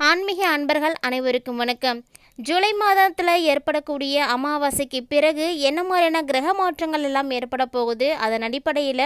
ஆன்மீக அன்பர்கள் அனைவருக்கும் வணக்கம். ஜூலை மாதத்தில் ஏற்படக்கூடிய அமாவாசைக்கு பிறகு என்ன மாதிரியான கிரக மாற்றங்கள் எல்லாம் ஏற்பட போகுது? அதன் அடிப்படையில்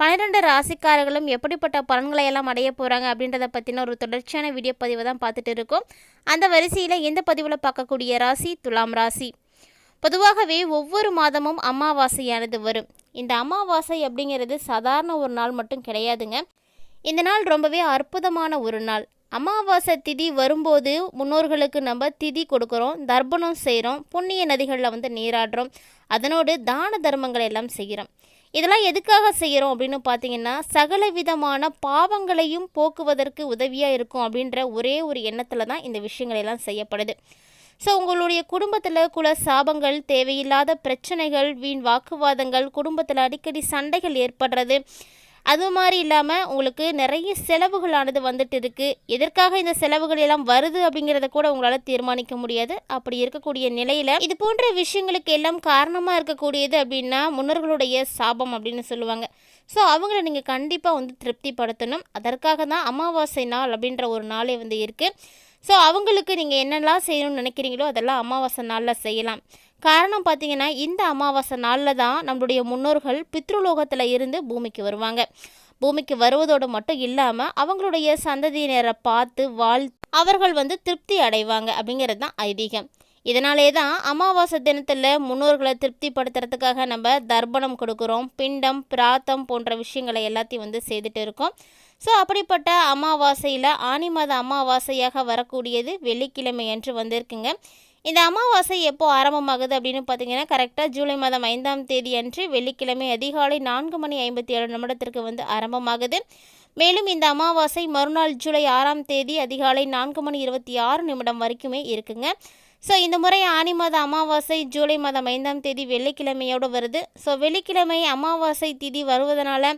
பன்னிரெண்டு ராசிக்காரர்களும் எப்படிப்பட்ட பலன்களை எல்லாம் அடைய போகிறாங்க அப்படின்றத பற்றின ஒரு தொடர்ச்சியான வீடியோ பதிவை தான் பார்த்துட்டு இருக்கோம். அந்த வரிசையில் எந்த பதிவில் பார்க்கக்கூடிய ராசி துலாம் ராசி. பொதுவாகவே ஒவ்வொரு மாதமும் அமாவாசையானது வரும். இந்த அமாவாசை அப்படிங்கிறது சாதாரண ஒரு நாள் மட்டும் கிடையாதுங்க. இந்த நாள் ரொம்பவே அற்புதமான ஒரு நாள். அமாவாசை திதி வரும்போது முன்னோர்களுக்கு நம்ம திதி கொடுக்குறோம் தர்ப்பணம் செய்கிறோம் புண்ணிய நதிகளில் வந்து நீராடுறோம். அதனோடு தான தர்மங்கள் எல்லாம் செய்கிறோம். இதெல்லாம் எதுக்காக செய்கிறோம் அப்படின்னு பார்த்தீங்கன்னா சகல விதமான பாவங்களையும் போக்குவதற்கு உதவியாக இருக்கும் அப்படின்ற ஒரே ஒரு எண்ணத்தில் தான் இந்த விஷயங்கள் எல்லாம் செய்யப்படுது. ஸோ உங்களுடைய குடும்பத்தில் குல சாபங்கள் தேவையில்லாத பிரச்சனைகள் வீண் வாக்குவாதங்கள் குடும்பத்தில் அடிக்கடி சண்டைகள் ஏற்படுறது அது மாதிரி இல்லாமல் உங்களுக்கு நிறைய செலவுகளானது வந்துட்டு இருக்குது எதற்காக இந்த செலவுகள் எல்லாம் வருது அப்படிங்கிறத கூட உங்களால் தீர்மானிக்க முடியாது. அப்படி இருக்கக்கூடிய நிலையில் இது போன்ற விஷயங்களுக்கு எல்லாம் காரணமாக இருக்கக்கூடியது அப்படின்னா முன்னோர்களுடைய சாபம் அப்படின்னு சொல்லுவாங்க. ஸோ அவங்கள நீங்கள் கண்டிப்பாக வந்து திருப்திப்படுத்தணும். அதற்காக தான் அமாவாசை நாள் அப்படின்ற ஒரு நாளே வந்து இருக்குது ஸோ அவங்களுக்கு நீங்கள் என்னெல்லாம் செய்யணும்னு நினைக்கிறீங்களோ அதெல்லாம் அமாவாசை நாளில் செய்யலாம். காரணம் பார்த்தீங்கன்னா இந்த அமாவாசை நாளில் தான் நம்மளுடைய முன்னோர்கள் பித்ருலோகத்தில் இருந்து பூமிக்கு வருவாங்க. பூமிக்கு வருவதோடு மட்டும் இல்லாமல் அவங்களுடைய சந்ததியினரை பார்த்து வாழ் அவர்கள் வந்து திருப்தி அடைவாங்க அப்படிங்கிறது தான் ஐதீகம். இதனாலே தான் அமாவாசை தினத்தில் முன்னோர்களை திருப்திப்படுத்துறதுக்காக நம்ம தர்ப்பணம் கொடுக்குறோம் பிண்டம் பிராத்தம் போன்ற விஷயங்களை எல்லாத்தையும் வந்து செய்துட்டு இருக்கோம். ஸோ அப்படிப்பட்ட அமாவாசையில் ஆனி மாத அமாவாசையாக வரக்கூடியது வெள்ளிக்கிழமை என்று வந்திருக்குங்க. இந்த அமாவாசை எப்போ ஆரம்பமாகுது அப்படின்னு பார்த்தீங்கன்னா கரெக்டாக ஜூலை மாதம் ஐந்தாம் தேதி அன்று வெள்ளிக்கிழமை அதிகாலை நான்கு மணி ஐம்பத்தி ஏழு நிமிடத்திற்கு வந்து ஆரம்பமாகுது. மேலும் இந்த அமாவாசை மறுநாள் ஜூலை ஆறாம் தேதி அதிகாலை நான்கு மணி இருபத்தி ஆறு நிமிடம் வரைக்குமே இருக்குங்க. ஸோ இந்த முறை ஆனி மாத அமாவாசை ஜூலை மாதம் ஐந்தாம் தேதி வெள்ளிக்கிழமையோடு வருது. ஸோ வெள்ளிக்கிழமை அமாவாசை திதி வருவதனால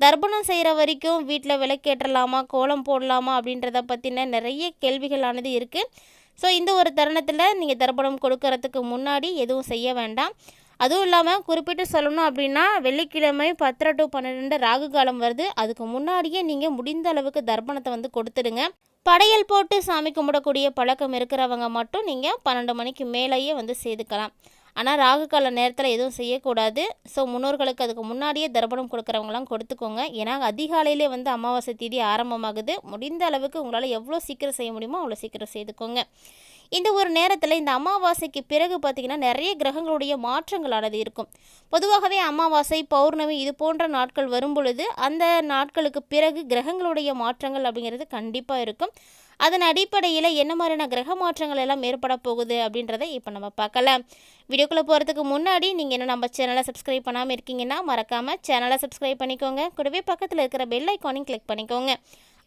தர்ப்பணம் செய்கிற வரைக்கும் வீட்டில் விளக்கேற்றலாமா கோலம் போடலாமா அப்படின்றத பற்றின நிறைய கேள்விகளானது இருக்குது ஸோ இந்த ஒரு தருணத்தில் நீங்கள் தர்ப்பணம் கொடுக்கறதுக்கு முன்னாடி எதுவும் செய்ய வேண்டாம். அதுவும் இல்லாமல் குறிப்பிட்டு சொல்லணும் அப்படின்னா வெள்ளிக்கிழமை பத்தரை டு பன்னிரெண்டு ராகு காலம் வருது. அதுக்கு முன்னாடியே நீங்கள் முடிந்த அளவுக்கு தர்ப்பணத்தை வந்து கொடுத்துடுங்க. படையல் போட்டு சாமி கும்பிடக்கூடிய பழக்கம் இருக்கிறவங்க மட்டும் நீங்கள் பன்னெண்டு மணிக்கு மேலேயே வந்து செய்துக்கலாம் ஆனால் ராகு கால நேரத்தில் எதுவும் செய்யக்கூடாது. ஸோ முன்னோர்களுக்கு அதுக்கு முன்னாடியே தர்ப்பணம் கொடுக்குறவங்களாம் கொடுத்துக்கோங்க. ஏன்னா அதிகாலையிலே வந்து அமாவாசை தேதி ஆரம்பமாகுது. முடிந்த அளவுக்கு உங்களால் எவ்வளோ சீக்கிரம் செய்ய முடியுமோ அவ்வளோ சீக்கிரம் செய்துக்கோங்க. இந்த ஒரு நேரத்தில் இந்த அமாவாசைக்கு பிறகு பார்த்திங்கன்னா நிறைய கிரகங்களுடைய மாற்றங்களானது இருக்கும். பொதுவாகவே அமாவாசை பௌர்ணமி இது போன்ற நாட்கள் வரும் பொழுது அந்த நாட்களுக்கு பிறகு கிரகங்களுடைய மாற்றங்கள் அப்படிங்கிறது கண்டிப்பாக இருக்கும். அதன் அடிப்படையில் என்ன மாதிரியான கிரக மாற்றங்கள் எல்லாம் ஏற்பட போகுது அப்படின்றத இப்போ நம்ம பார்க்கலாம். வீடியோக்குள்ளே போகிறதுக்கு முன்னாடி நீங்கள் என்ன நம்ம சேனலை சப்ஸ்கிரைப் பண்ணாமல் இருக்கீங்கன்னா மறக்காமல் சேனலை சப்ஸ்கிரைப் பண்ணிக்கோங்க. கூடவே பக்கத்தில் இருக்கிற பெல் ஐக்கானையும் கிளிக் பண்ணிக்கோங்க.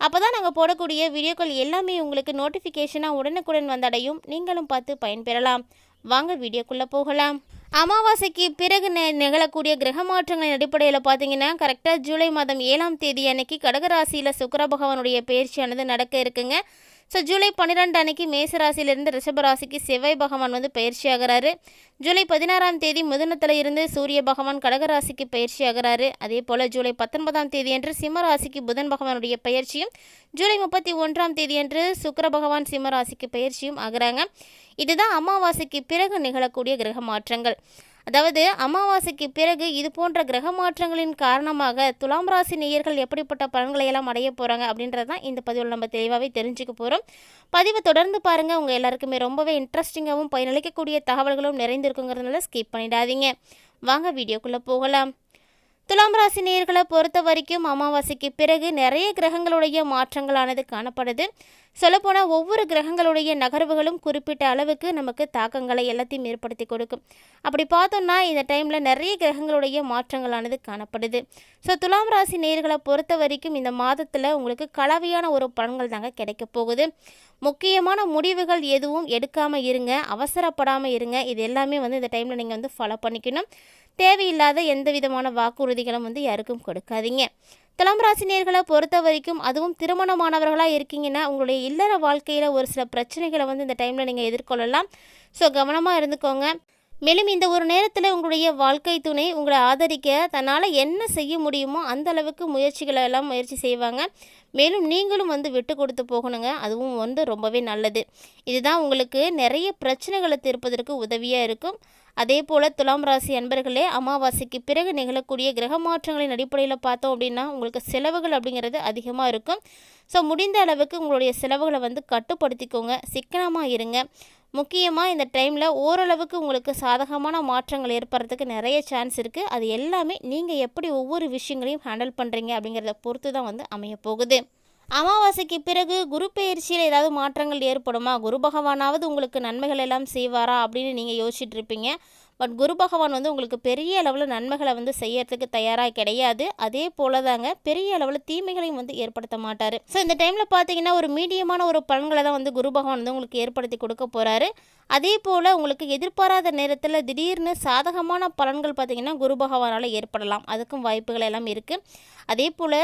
அப்போ தான் நாங்கள் போடக்கூடிய வீடியோக்கள் எல்லாமே உங்களுக்கு நோட்டிஃபிகேஷனாக உடனுக்குடன் வந்தடையும். நீங்களும் பார்த்து பயன்பெறலாம். வாங்க வீடியோக்குள்ளே போகலாம். அமாவாசைக்கு பிறகு நிகழக்கூடிய கிரக மாற்றங்களின் அடிப்படையில் பார்த்தீங்கன்னா கரெக்டாக ஜூலை மாதம் ஏழாம் தேதி அன்னைக்கு கடகராசியில் சுக்கர பகவானுடைய பயிற்சியானது நடக்க இருக்குங்க. ஸோ ஜூலை பன்னிரெண்டு அன்னைக்கு மேசராசியிலிருந்து ரிஷபராசிக்கு செவ்வாய் பகவான் வந்து பயிற்சி ஆகிறாரு. ஜூலை பதினாறாம் தேதி முதனத்தில் இருந்து சூரிய பகவான் கடகராசிக்கு பயிற்சி ஆகிறாரு. அதே போல் ஜூலை பத்தொன்பதாம் தேதி அன்று சிம்மராசிக்கு புதன் பகவானுடைய பயிற்சியும் ஜூலை முப்பத்தி ஒன்றாம் தேதி அன்று சுக்கர பகவான் சிம்மராசிக்கு பயிற்சியும் ஆகிறாங்க. இதுதான் அமாவாசைக்கு பிறகு நிகழக்கூடிய கிரக மாற்றங்கள். அதாவது அமாவாசைக்கு பிறகு இது போன்ற கிரக மாற்றங்களின் காரணமாக துலாம் ராசி நேயர்கள் எப்படிப்பட்ட பலன்களை எல்லாம் அடைய போகிறாங்க அப்படின்றது தான் இந்த பதிவில் நம்ம தெளிவாகவே தெரிஞ்சுக்க போகிறோம் பதிவை தொடர்ந்து பாருங்கள் உங்கள் எல்லாருக்குமே ரொம்பவே இன்ட்ரெஸ்டிங்காகவும் பயனளிக்கக்கூடிய தகவல்களும் நிறைந்திருக்குங்கிறதுனால ஸ்கிப் பண்ணிடாதீங்க. வாங்க வீடியோக்குள்ளே போகலாம். துலாம் ராசி நேர்களை பொறுத்த வரைக்கும் அமாவாசைக்கு பிறகு நிறைய கிரகங்களுடைய மாற்றங்களானது காணப்படுது. சொல்லப்போனால் ஒவ்வொரு கிரகங்களுடைய நகர்வுகளும் குறிப்பிட்ட அளவுக்கு நமக்கு தாக்கங்களை எல்லாத்தையும் ஏற்படுத்தி கொடுக்கும். அப்படி பார்த்தோம்னா இந்த டைமில் நிறைய கிரகங்களுடைய மாற்றங்களானது காணப்படுது. ஸோ துலாம் ராசி நேர்களை பொறுத்த வரைக்கும் இந்த மாதத்தில் உங்களுக்கு கலவையான ஒரு பலன்கள் தாங்க கிடைக்க போகுது. முக்கியமான முடிவுகள் எதுவும் எடுக்காமல் இருங்க அவசரப்படாமல் இருங்க. இது எல்லாமே வந்து இந்த டைமில் நீங்கள் வந்து ஃபாலோ பண்ணிக்கணும். தேவையில்லாத எந்த விதமான வாக்குறுதிகளும் வந்து யாருக்கும் கொடுக்காதீங்க. துலாம் ராசினியர்களை பொறுத்த வரைக்கும் அதுவும் திருமணமானவர்களாக இருக்கீங்கன்னா உங்களுடைய இல்லற வாழ்க்கையில் ஒரு சில பிரச்சனைகளை வந்து இந்த டைமில் நீங்கள் எதிர்கொள்ளலாம். ஸோ கவனமாக இருந்துக்கோங்க. மேலும் இந்த ஒரு நேரத்தில் உங்களுடைய வாழ்க்கை துணை உங்களை ஆதரிக்க தன்னால் என்ன செய்ய முடியுமோ அந்த அளவுக்கு முயற்சிகளை எல்லாம் முயற்சி செய்வாங்க. மேலும் நீங்களும் வந்து விட்டு கொடுத்து போகணுங்க. அதுவும் வந்து ரொம்பவே நல்லது. இதுதான் உங்களுக்கு நிறைய பிரச்சனைகளை தீர்ப்பதற்கு உதவியாக இருக்கும். அதே போல் துலாம் ராசி அன்பர்களே அமாவாசைக்கு பிறகு நிகழக்கூடிய கிரக மாற்றங்களின் அடிப்படையில் பார்த்தோம் அப்படின்னா உங்களுக்கு செலவுகள் அப்படிங்கிறது அதிகமாக இருக்கும். ஸோ முடிந்த அளவுக்கு உங்களுடைய செலவுகளை வந்து கட்டுப்படுத்திக்கோங்க. சிக்கனமாக இருங்க. முக்கியமாக இந்த டைமில் ஓரளவுக்கு உங்களுக்கு சாதகமான மாற்றங்கள் ஏற்படுறதுக்கு நிறைய சான்ஸ் இருக்குது அது எல்லாமே நீங்கள் எப்படி ஒவ்வொரு விஷயங்களையும் ஹேண்டில் பண்ணுறீங்க அப்படிங்கிறத பொறுத்து தான் வந்து அமைய போகுது அமாவாசைக்கு பிறகு குரு பயிற்சியில் ஏதாவது மாற்றங்கள் ஏற்படுமா? குரு பகவானாவது உங்களுக்கு நன்மைகள் எல்லாம் செய்வாரா அப்படின்னு நீங்கள் யோசிச்சுட்டு இருப்பீங்க. பட் குரு பகவான் வந்து உங்களுக்கு பெரிய அளவில் நன்மைகளை வந்து செய்யறதுக்கு தயாராக கிடையாது. அதே போல தாங்க பெரிய அளவில் தீமைகளையும் வந்து ஏற்படுத்த மாட்டார். ஸோ இந்த டைமில் பார்த்தீங்கன்னா ஒரு மீடியமான ஒரு பலன்களை தான் வந்து குரு பகவான் வந்து உங்களுக்கு ஏற்படுத்தி கொடுக்க போகிறாரு அதே போல் உங்களுக்கு எதிர்பாராத நேரத்தில் திடீர்னு சாதகமான பலன்கள் பார்த்தீங்கன்னா குரு பகவானால் ஏற்படலாம். அதுக்கும் வாய்ப்புகள் எல்லாம் இருக்குது அதே போல்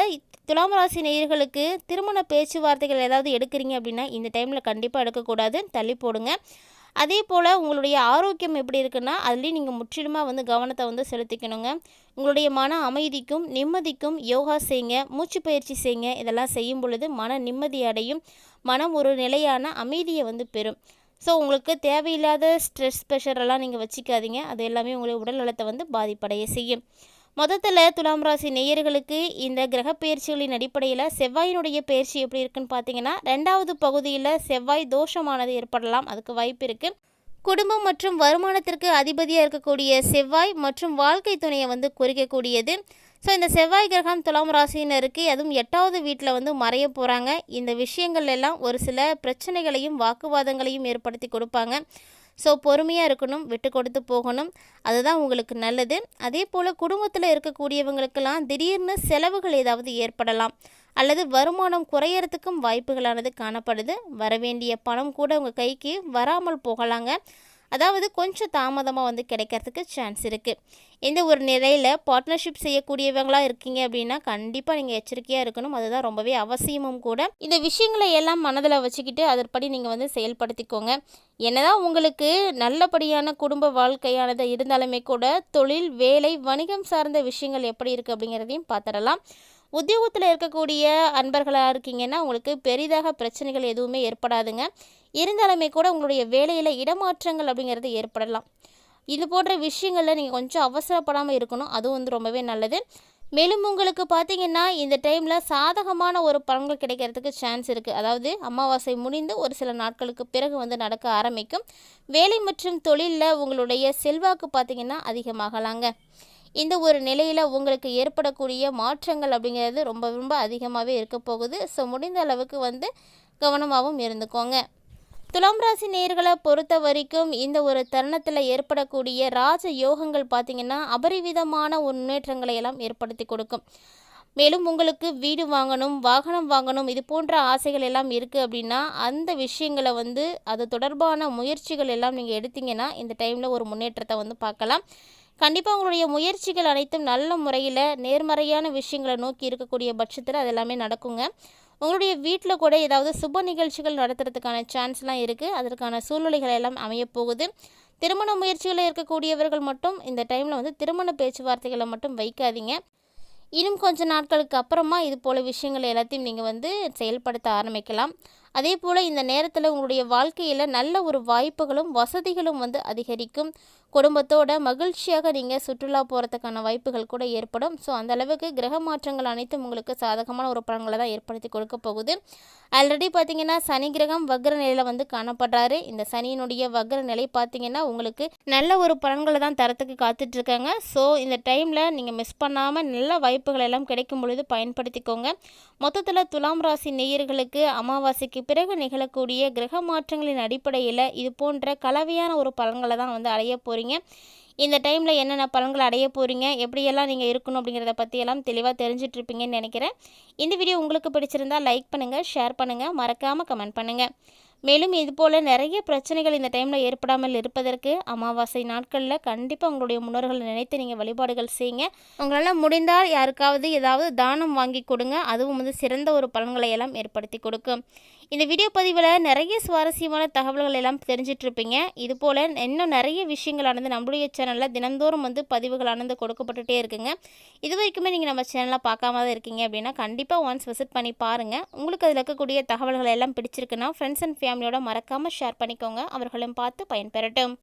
துலாம் ராசி நேயர்களுக்கு திருமண பேச்சுவார்த்தைகள் ஏதாவது எடுக்கிறீங்க அப்படின்னா இந்த டைமில் கண்டிப்பாக எடுக்கக்கூடாது. தள்ளி போடுங்க. அதே போல் உங்களுடைய ஆரோக்கியம் எப்படி இருக்குன்னா அதுலேயும் நீங்கள் முற்றிலுமாக வந்து கவனத்தை வந்து செலுத்திக்கணுங்க. உங்களுடைய மன அமைதிக்கும் நிம்மதிக்கும் யோகா செய்யுங்க மூச்சு பயிற்சி செய்யுங்க இதெல்லாம் செய்யும் பொழுது மன நிம்மதி அடையும். மனம் ஒரு நிலையான அமைதியை வந்து பெறும். ஸோ உங்களுக்கு தேவையில்லாத ஸ்ட்ரெஸ் ப்ரெஷரெல்லாம் நீங்கள் வச்சுக்காதீங்க. அது எல்லாமே உங்களுடைய உடல் நலத்தை வந்து பாதிப்படைய செய்யும். மொத்தத்தில் துலாம் ராசி நேயர்களுக்கு இந்த கிரக பயிற்சிகளின் அடிப்படையில் செவ்வாயினுடைய பயிற்சி எப்படி இருக்குன்னு பார்த்தீங்கன்னா ரெண்டாவது பகுதியில் செவ்வாய் தோஷமானது ஏற்படலாம். அதுக்கு வாய்ப்பு இருக்குது குடும்பம் மற்றும் வருமானத்திற்கு அதிபதியாக இருக்கக்கூடிய செவ்வாய் மற்றும் வாழ்க்கை துணையை வந்து குறிக்கக்கூடியது. ஸோ இந்த செவ்வாய் கிரகம் துலாம் ராசினருக்கு அதுவும் எட்டாவது வீட்டில் வந்து மறைய போகிறாங்க இந்த விஷயங்கள் எல்லாம் ஒரு சில பிரச்சனைகளையும் வாக்குவாதங்களையும் ஏற்படுத்தி கொடுப்பாங்க. ஸோ பொறுமையாக இருக்கணும் விட்டு கொடுத்து போகணும். அதுதான் உங்களுக்கு நல்லது. அதே போல் குடும்பத்தில் இருக்கக்கூடியவங்களுக்கெல்லாம் திடீர்னு செலவுகள் ஏதாவது ஏற்படலாம். அல்லது வருமானம் குறையறதுக்கும் வாய்ப்புகளானது காணப்படுது. வரவேண்டிய பணம் கூட உங்கள் கைக்கு வராமல் போகலாங்க. அதாவது கொஞ்சம் தாமதமாக வந்து கிடைக்கிறதுக்கு சான்ஸ் இருக்குது இந்த ஒரு நிலையில் பார்ட்னர்ஷிப் செய்யக்கூடியவங்களாக இருக்கீங்க அப்படின்னா கண்டிப்பாக நீங்கள் எச்சரிக்கையாக இருக்கணும். அதுதான் ரொம்பவே அவசியமும் கூட. இந்த விஷயங்களை எல்லாம் மனதில் வச்சுக்கிட்டு அதற்படி நீங்கள் வந்து செயல்படுத்திக்கோங்க. என்னதான் உங்களுக்கு நல்லபடியான குடும்ப வாழ்க்கையானது இருந்தாலுமே கூட தொழில் வேலை வணிகம் சார்ந்த விஷயங்கள் எப்படி இருக்குது அப்படிங்கிறதையும் பார்த்துடலாம். உத்தியோகத்தில் இருக்கக்கூடிய அன்பர்களாக இருக்கீங்கன்னா உங்களுக்கு பெரிதாக பிரச்சனைகள் எதுவுமே ஏற்படாதுங்க. இருந்தாலுமே கூட உங்களுடைய வேலையில் இடமாற்றங்கள் அப்படிங்கிறது ஏற்படலாம். இது போன்ற விஷயங்களில் நீங்கள் கொஞ்சம் அவசரப்படாமல் இருக்கணும். அதுவும் வந்து ரொம்பவே நல்லது. மேலும் உங்களுக்கு பார்த்தீங்கன்னா இந்த டைமில் சாதகமான ஒரு பலன்கள் கிடைக்கிறதுக்கு சான்ஸ் இருக்குது அதாவது அமாவாசை முடிந்து ஒரு சில நாட்களுக்கு பிறகு வந்து நடக்க ஆரம்பிக்கும். வேலை மற்றும் தொழிலில் உங்களுடைய செல்வாக்கு பார்த்திங்கன்னா அதிகமாகலாங்க. இந்த ஒரு நிலையில் உங்களுக்கு ஏற்படக்கூடிய மாற்றங்கள் அப்படிங்கிறது ரொம்ப ரொம்ப அதிகமாகவே இருக்க போகுது. ஸோ முடிந்த அளவுக்கு வந்து கவனமாகவும் இருந்துக்கோங்க. துலாம் ராசி நேர்களை பொறுத்த வரைக்கும் இந்த ஒரு தருணத்தில் ஏற்படக்கூடிய ராஜ யோகங்கள் பார்த்திங்கன்னா அபரிவிதமான ஒரு முன்னேற்றங்களை எல்லாம் ஏற்படுத்தி கொடுக்கும். மேலும் உங்களுக்கு வீடு வாங்கணும் வாகனம் வாங்கணும் இது போன்ற ஆசைகள் எல்லாம் இருக்குது அப்படின்னா அந்த விஷயங்களை வந்து அது தொடர்பான முயற்சிகள் எல்லாம் நீங்கள் எடுத்தீங்கன்னா இந்த டைமில் ஒரு முன்னேற்றத்தை வந்து பார்க்கலாம். கண்டிப்பாக உங்களுடைய முயற்சிகள் அனைத்தும் நல்ல முறையில் நேர்மறையான விஷயங்களை நோக்கி இருக்கக்கூடிய பட்சத்தில் அது எல்லாமே நடக்குங்க. உங்களுடைய வீட்டில் கூட ஏதாவது சுப நிகழ்ச்சிகள் நடத்துறதுக்கான சான்ஸ்லாம் இருக்குது அதற்கான சூழ்நிலைகள் எல்லாம் அமையப்போகுது திருமண முயற்சிகளில் இருக்கக்கூடியவர்கள் மட்டும் இந்த டைமில் வந்து திருமண பேச்சுவார்த்தைகளை மட்டும் வைக்காதீங்க. இன்னும் கொஞ்ச நாட்களுக்கு அப்புறமா இது போல் விஷயங்கள் எல்லாத்தையும் நீங்கள் வந்து செயல்படுத்த ஆரம்பிக்கலாம். அதே போல் இந்த நேரத்தில் உங்களுடைய வாழ்க்கையில் நல்ல ஒரு வாய்ப்புகளும் வசதிகளும் வந்து அதிகரிக்கும். குடும்பத்தோட மகிழ்ச்சியாக நீங்கள் சுற்றுலா போகிறதுக்கான வாய்ப்புகள் கூட ஏற்படும். ஸோ அந்தளவுக்கு கிரக மாற்றங்கள் அனைத்தும் உங்களுக்கு சாதகமான ஒரு பலன்களை தான் ஏற்படுத்தி கொடுக்க போகுது. ஆல்ரெடி பார்த்தீங்கன்னா சனி கிரகம் வக்ர நிலையில் வந்து காணப்படுறாரு. இந்த சனியினுடைய வக்ர நிலை பார்த்தீங்கன்னா உங்களுக்கு நல்ல ஒரு பலன்களை தான் தரத்துக்கு காத்துட்ருக்காங்க. ஸோ இந்த டைமில் நீங்கள் மிஸ் பண்ணாமல் நல்ல வாய்ப்புகள் எல்லாம் கிடைக்கும் பொழுது பயன்படுத்திக்கோங்க. மொத்தத்தில் துலாம் ராசி நேயர்களுக்கு அமாவாசைக்கு பிறகு நிகழக்கூடிய கிரக மாற்றங்களின் அடிப்படையில் இது போன்ற கலவையான ஒரு பலன்களை தான் வந்து அடைய போகிறீங்க இந்த டைமில் என்னென்ன பலன்கள் அடைய போகிறீங்க எப்படியெல்லாம் நீங்கள் இருக்கணும் அப்படிங்கிறத பற்றியெல்லாம் தெளிவாக தெரிஞ்சிட்ருப்பீங்கன்னு நினைக்கிறேன். இந்த வீடியோ உங்களுக்கு பிடிச்சிருந்தால் லைக் பண்ணுங்கள் ஷேர் பண்ணுங்கள் மறக்காமல் கமெண்ட் பண்ணுங்கள் மேலும் இதுபோல் நிறைய பிரச்சனைகள் இந்த டைமில் ஏற்படாமல் இருப்பதற்கு அமாவாசை நாட்களில் கண்டிப்பாக உங்களுடைய முன்னோர்களை நினைத்து நீங்கள் வழிபாடுகள் செய்யுங்க. உங்களால் முடிந்தால் யாருக்காவது ஏதாவது தானம் வாங்கி கொடுங்க. அதுவும் வந்து சிறந்த ஒரு பலன்களை எல்லாம் ஏற்படுத்தி கொடுக்கும். இந்த வீடியோ பதிவில் நிறைய சுவாரஸ்யமான தகவல்கள் எல்லாம் தெரிஞ்சிட்ருப்பீங்க இது போல் இன்னும் நிறைய விஷயங்களானது நம்மளுடைய சேனலில் தினந்தோறும் வந்து பதிவுகளானது கொடுக்கப்பட்டுட்டே இருக்குங்க. இது வரைக்குமே நீங்கள் நம்ம சேனலில் பார்க்காம தான் இருக்கீங்க அப்படின்னா கண்டிப்பாக ஒன்ஸ் விசிட் பண்ணி பாருங்கள் உங்களுக்கு அதில் இருக்கக்கூடிய தகவல்கள் எல்லாம் பிடிச்சிருக்குன்னா ஃப்ரெண்ட்ஸ் அண்ட் ஃபேமிலியோட மறக்காமல் ஷேர் பண்ணிக்கோங்க. அவர்களும் பார்த்து பயன்பெறட்டும்.